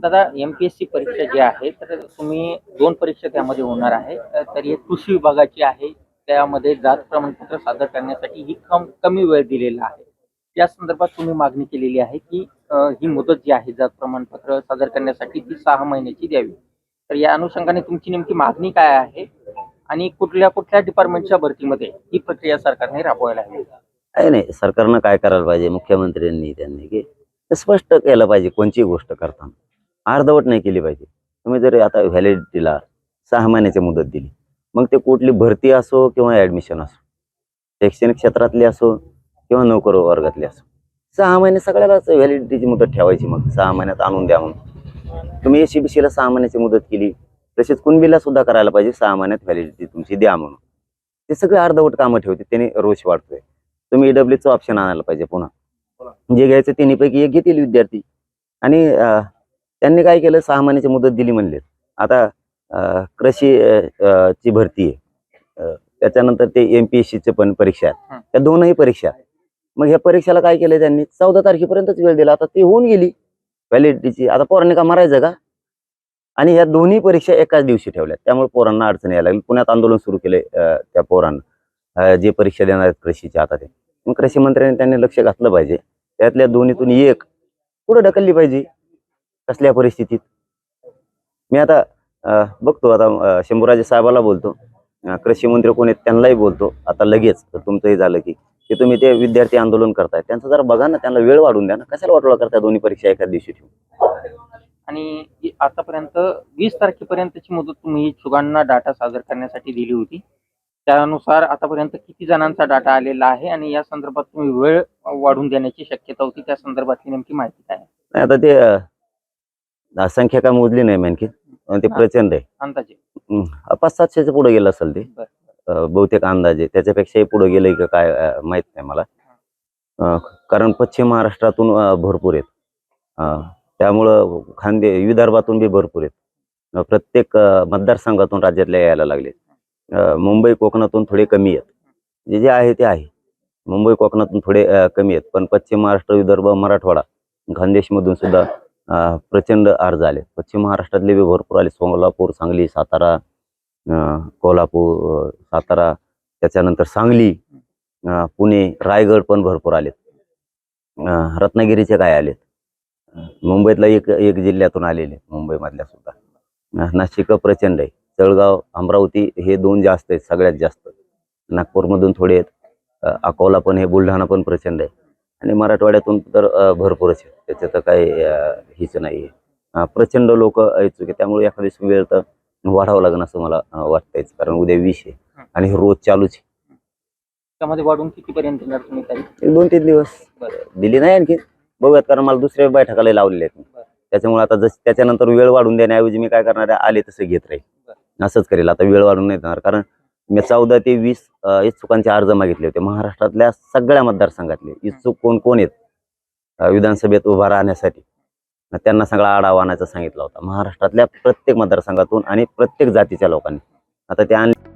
दादा M P S C परीक्षा जी आहे तर तुम्ही दोन परीक्षा त्यामध्ये होणार आहे. तर एक कृषी विभागाची आहे. त्यामध्ये जात प्रमाणपत्र सादर करण्यासाठी ही कम कमी वेळ दिलेला आहे. या संदर्भात तुम्ही मागणी केलेली आहे की अ, ही मुदत जी आहे जात प्रमाणपत्र सादर करण्यासाठी ती सहा महिन्याची द्यावी. तर या अनुषंगाने तुमची नेमकी मागणी काय आहे? आणि कुठल्या कुठल्या डिपार्टमेंटच्या भरतीमध्ये ही प्रक्रिया सरकारने राबवायला हवी? काही नाही सरकारनं काय करायला पाहिजे? मुख्यमंत्र्यांनी त्यांनी की ते स्पष्ट केलं पाहिजे कोणची गोष्ट करताना. अर्धवट नाही केली पाहिजे. तुम्ही जर आता व्हॅलिडिटीला सहा महिन्याची मुदत दिली मग ते कुठली भरती असो किंवा ऍडमिशन असो शैक्षणिक क्षेत्रातली असो किंवा नोकर वर्गातली असो सहा महिने सगळ्यालाच व्हॅलिडिटीची मुदत ठेवायची मग सहा महिन्यात आणून द्या म्हणून. तुम्ही एस ला सहा महिन्याची मुदत केली तसेच कुणबीला सुद्धा करायला पाहिजे सहा महिन्यात व्हॅलिडिटी तुमची द्या म्हणून. ते सगळे अर्धवट कामं ठेवते त्याने रोष वाढतोय. तुम्ही ईडब्ल्यूचं ऑप्शन आणायला पाहिजे पुन्हा. जे घ्यायचं तिन्हीपैकी एक घेतील विद्यार्थी. आणि त्यांनी काय केलं? सहा महिन्याची मुदत दिली म्हणले आता कृषी ची भरती आहे. त्याच्यानंतर ते एम पी एस सीचे पण परीक्षा आहेत. त्या दोनही परीक्षा. मग ह्या परीक्षेला काय केलं त्यांनी? चौदा तारखेपर्यंतच वेळ दिला. आता ती होऊन गेली. व्हॅलिडिटीची आता पोरांनी का मारायचं का? आणि ह्या दोन्ही परीक्षा एकाच दिवशी ठेवल्या त्यामुळे पोरांना अडचण यायला लागली. पुण्यात आंदोलन सुरू केले त्या पोरांना. जे परीक्षा देणार आहेत कृषीच्या आता ते. मग कृषी मंत्र्यांनी त्यांनी लक्ष घातलं पाहिजे. त्यातल्या दोन्हीतून एक पुढे ढकलली पाहिजे. कसल्या परिस्थितीत? मी आता बघतो आता शंभूराजे साहेबाला बोलतो. कृषी मंत्री कोण आहेत त्यांनाही बोलतो. आता लगेच तर तुमचं हे झालं की की तुम्ही ते विद्यार्थी आंदोलन करताय. त्यांचं जरा बघा ना त्यांना वेळ वाढून द्या ना. कशाला वाटोळा करताय दोन्ही परीक्षा एका दिवशी ठेवून? आणि आतापर्यंत वीस तारखेपर्यंतची मुदत तुम्ही इच्छुकांना डाटा सादर करण्यासाठी दिली होती. त्यानुसार आतापर्यंत किती जणांचा डाटा आलेला आहे आणि या संदर्भात तुम्ही वेळ वाढून देण्याची शक्यता होती. त्या संदर्भातली नेमकी माहिती काय आता ते संख्या काय मोजली नाही मी आणखी ते प्रचंड आहे. पाच सातशेच्या पुढे गेलं असेल ते. बहुतेक अंदाजे. त्याच्यापेक्षाही पुढे गेलंय का काय माहीत नाही मला. कारण पश्चिम महाराष्ट्रातून भरपूर आहेत. त्यामुळं खांदे विदर्भातून बी भरपूर आहेत. प्रत्येक मतदारसंघातून राज्यातल्या यायला लागले मुंबई कोकणातून थोडे कमी आहेत. जे जे आहे ते आहे. मुंबई कोकणातून थोडे कमी आहेत. पण पश्चिम महाराष्ट्र विदर्भ मराठवाडा खानदेशमधून सुद्धा प्रचंड अर्ज आले पश्चिम महाराष्ट्रातले बी भरपूर आले. सोलापूर सांगली सातारा कोल्हापूर सातारा त्याच्यानंतर सांगली पुणे रायगड पण भरपूर आलेत. रत्नागिरीचे काय आलेत? मुंबईतला एक एक जिल्ह्यातून आलेले मुंबईमधल्या सुद्धा. नाशिक प्रचंड आहे. जळगाव अमरावती हे दोन जास्त आहेत सगळ्यात जास्त. नागपूरमधून थोडे आहेत. अकोला पण हे बुलढाणा पण प्रचंड आहे. आणि मराठवाड्यातून तर भरपूरच आहे त्याच्यात तर काही हीच नाही. प्रचंड लोक आहे. त्यामुळे एखादी वेळ तर वाढावं लागेल असं मला वाटतंय. कारण उद्या वीस आहे. आणि हे रोज चालूच आहे. त्यामध्ये वाढून कितीपर्यंत येणार तुम्ही तारीख दोन तीन दिवस. दिली नाही आणखी. बघूयात कारण मला दुसऱ्या बैठकाला लावलेले आहेत. त्याच्यामुळे आता जस त्याच्यानंतर वेळ वाढून देण्याऐवजी मी काय करणार आहे आले तसं घेत राहील. असंच करेल. आता वेळ वाढून नाही देणार. कारण मी चौदा ते वीस इच्छुकांचे अर्ज मागितले होते. महाराष्ट्रातल्या सगळ्या मतदारसंघातले. इच्छुक कोण कोण आहेत? विधानसभेत उभा राहण्यासाठी. त्यांना सगळा आढावा आणायचा सांगितला होता. महाराष्ट्रातल्या प्रत्येक मतदारसंघातून आणि प्रत्येक जातीच्या लोकांनी. आता ते आणले